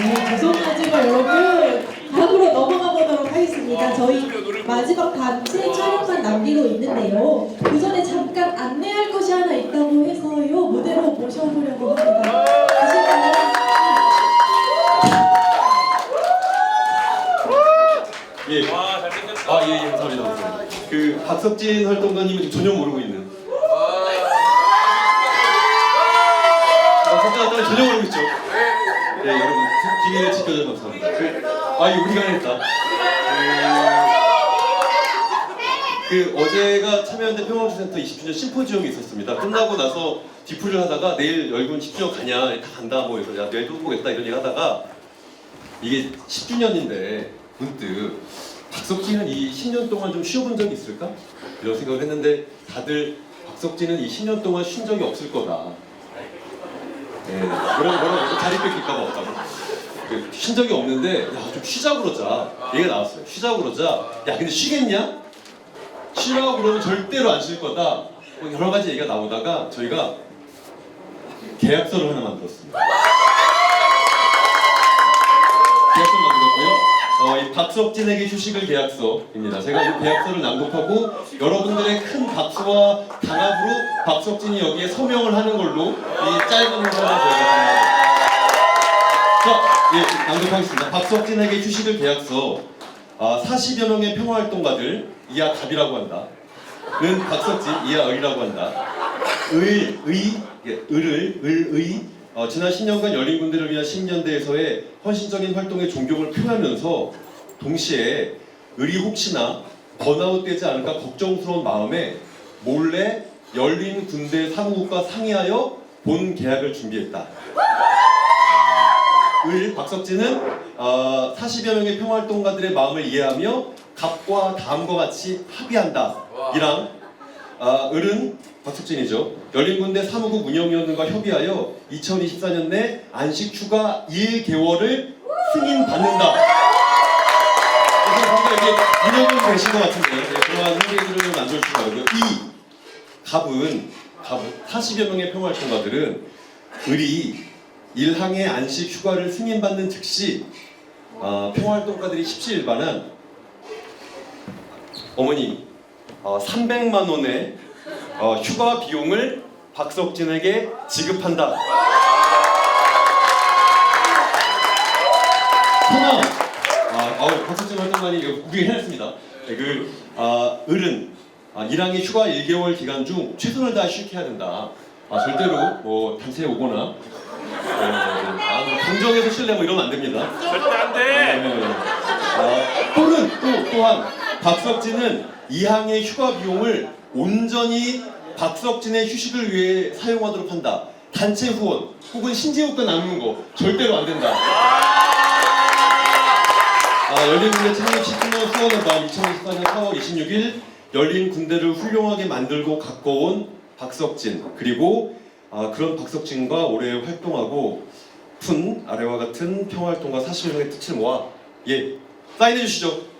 네, 죄송하지만 여러분 다음으로 넘어가 보도록 하겠습니다. 저희 마지막 단체 촬영만 남기고 있는데요. 그 전에 잠깐 안내할 것이 하나 있다고 해서요 무대로 모셔보려고 합니다. 예. 와 잘생겼다. 아, 예, 예, 감사합니다. 감사합니다. 그 박석진 활동가님은 전혀 모르고 있는. 아, 석진 활동가 전혀 모르고 있죠. 예, 여러분 기회를 지켜줘서 감사합니다. 그, 아, 이거 우리가 했다. 그, 그 어제가 참여연대 평화주센터 20주년 심포지엄이 있었습니다. 끝나고 나서 뒤풀이를 하다가 내일 열군 10주년 가냐, 다 간다 뭐 해서 야 내일 또 보겠다 이런 얘기 하다가 이게 10주년인데 문득 박석진은 이 10년 동안 좀 쉬어본 적이 있을까? 이런 생각을 했는데 다들 박석진은 이 10년 동안 쉰 적이 없을 거다. 네, 뭐라고 뭐라고 자리 뺏길까봐 없다고. 그, 쉰 적이 없는데 야 좀 쉬자 그러자 얘기가 나왔어요. 쉬자 그러자 야 근데 쉬겠냐? 쉬라고 그러면 절대로 안 쉴 거다. 뭐 여러 가지 얘기가 나오다가 저희가 계약서를 하나 만들었습니다. 계약서 만들었고요. 어, 이 박석진에게 휴식을 계약서입니다. 제가 이 계약서를 낭독하고 여러분들의 큰 박수와 단합으로 박석진이 여기에 서명을 하는 걸로 이 짧은 행사를 저희가 예, 낭독하겠습니다. 박석진에게 휴식을 계약서. 아, 40여 명의 평화활동가들 이하 갑이라고 한다. 는 박석진 이하 을이라고 한다. 을, 의, 예, 을을, 을, 의, 어, 지난 10년간 열린 군대를 위한 신년대에서의 헌신적인 활동에 존경을 표하면서 동시에 을이 혹시나 번아웃 되지 않을까 걱정스러운 마음에 몰래 열린 군대 사무국과 상의하여 본 계약을 준비했다. 을 박석진은 어, 40여 명의 평화활동가들의 마음을 이해하며 갑과 다음과 같이 합의한다. 이랑 아, 을은 박석진이죠. 열린군대 사무국 운영위원들과 협의하여 2024년 내 안식 휴가 1개월을 승인받는다. 그래서 우리가 이게 운영은 되신 것 같은데 네, 그러한 행위들을 좀 만들어주시기 바라고요. 이 갑은 갑은 40여 명의 평화활동가들은 을이 일항의 안식 휴가를 승인받는 즉시 어, 평화활동가들이 십시일반한 어머니 어, 300만 원의 어, 휴가 비용을 박석진에게 지급한다. 하나, 아, 아우, 박석진 활동가니 이거 우리 해냈습니다. 네, 그 아, 을은 아, 일항의 휴가 1개월 기간 중 최선을 다해 쉬게 해야 된다. 아, 절대로 뭐 단체에 오거나 어, 아, 뭐 강정에서 쉴래 뭐 이러면 안 됩니다. 절대 안 돼. 네. 아, 또는 또 또한 박석진은 이항의 휴가 비용을 온전히 박석진의 휴식을 위해 사용하도록 한다. 단체 후원 혹은 신재호가 나누는 거 절대로 안 된다. 아, 열린 군대 창립 10주년 후원의 날 2024년 4월 26일 열린 군대를 훌륭하게 만들고 가꿔온 박석진 그리고 아, 그런 박석진과 올해 활동하고 푼 아래와 같은 평화활동가 40명의 뜻을 모아 예 사인해 주시죠.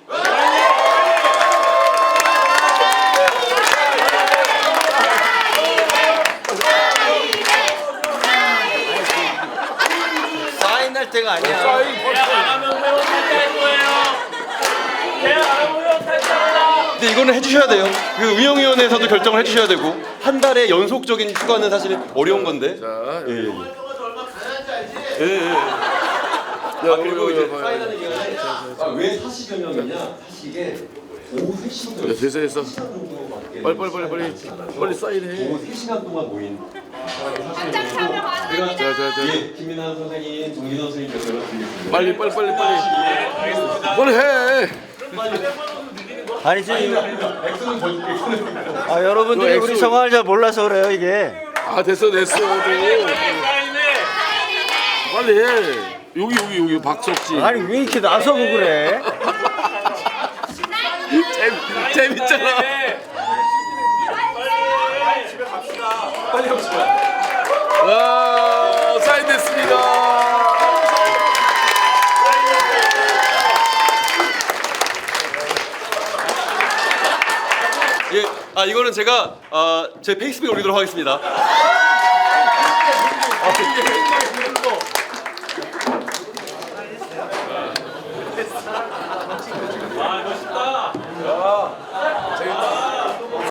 사인할 때가 아니야. 계약 안 하면 회원 탈퇴할 거예요. 계약 안 하면. 근데 이거는 해주셔야 돼요. 그 운영위원회에서도 결정을 해주셔야 되고 한 달에 연속적인 휴가는 사실 어려운 건데. 자, 예. 예. 예. 예. 아, 그리고 이제 사인하는 기간이 아, 왜 40여 명이냐? 사실 이게 오후 3시부터 야, 됐어, 됐어. 3시간 정도밖에 빨리, 빨리, 빨리, 빨리. 빨리 사인해. 오후 3시간 동안 모인 현장 촬영 가능합니다. 자, 자, 자. 예, 김민환 선생님, 정진원 선생님께서 연락드리겠습니다. 빨리, 빨리, 빨리, 빨리. 빨리 해. 아니 지금 액수는. 아, 여러분들이 이거 우리 엑소- 성화를 잘 몰라서 그래요 이게. 아, 됐어, 됐어. 좀. 빨리 해. 여기, 여기, 여기 박석진. 아니 왜 이렇게 나서고 그래? 재밌, 재밌잖아. 빨리 합시다. 와, 사인 됐습니다. 예, 아 이거는 제가 아, 제 페이스북에 올리도록 하겠습니다.